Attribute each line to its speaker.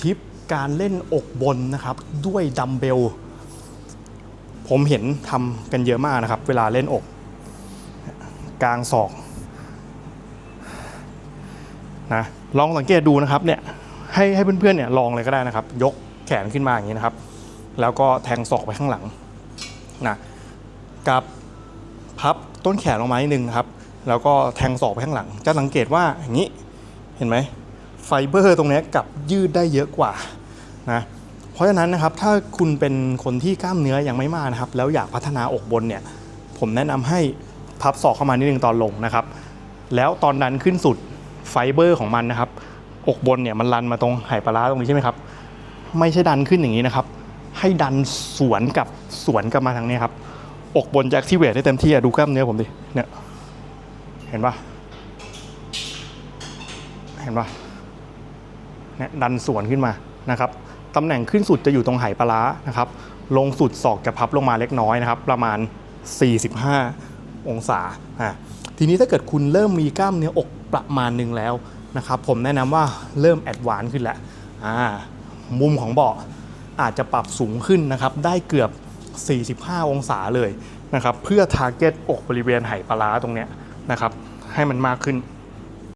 Speaker 1: ทิปการเล่นอกบนนะครับด้วยดัมเบล ผมเห็นทำกันเยอะมากนะครับ เวลาเล่นอก กลางศอกนะลองสังเกตดูนะครับเนี่ยให้ให้เพื่อนๆเนี่ยลองเลยก็ได้นะครับ ยกแขนขึ้นมาอย่างนี้นะครับ แล้วก็แทงศอกไปข้างหลังนะกับพับต้นแขนลงมานิดนึงครับ แล้วก็แทงศอกไปข้างหลัง จะสังเกตว่าอย่างนี้เห็นไหม ไฟเบอร์ตรงนี้กับยืดได้เยอะกว่านะเพราะฉะนั้นนะครับถ้าคุณเป็นคนที่กล้ามเนื้อยังไม่มากนะครับ แล้วอยากพัฒนาอกบนเนี่ย ผมแนะนำให้พับศอกเข้ามานิดนึงตอนลงนะครับ แล้วตอนดันขึ้นสุดไฟเบอร์ของมันนะครับ อกบนเนี่ยมันรันมาตรงไหปลาร้าตรงนี้ใช่ไหมครับ ไม่ใช่ดันขึ้นอย่างนี้นะครับ ให้ดันสวนกับสวนกลับมาทางนี้ครับ อกบนจะ activate ได้เต็มที่อะดูกล้ามเนื้อผมดิเนี่ยเห็นปะเห็นปะ ดันสวนขึ้นมานะครับตำแหน่งขึ้นสุดจะอยู่ตรงไหปลาร้านะครับลงสุดศอกจะพับลงมาเล็กน้อยนะครับประมาณ 45 องศาอะทีนี้ถ้าเกิดคุณเริ่มมีกล้ามเนื้ออกประมาณหนึ่งแล้วนะครับผมแนะนำว่าเริ่มแอดวานขึ้นแล้วอ่ามุมของเบาะอาจจะปรับสูงขึ้นนะครับได้เกือบ 45 องศาเลยนะครับเพื่อทาร์เก็ตอกบริเวณไหปลาร้าตรงเนี้ยนะครับให้มันมากขึ้น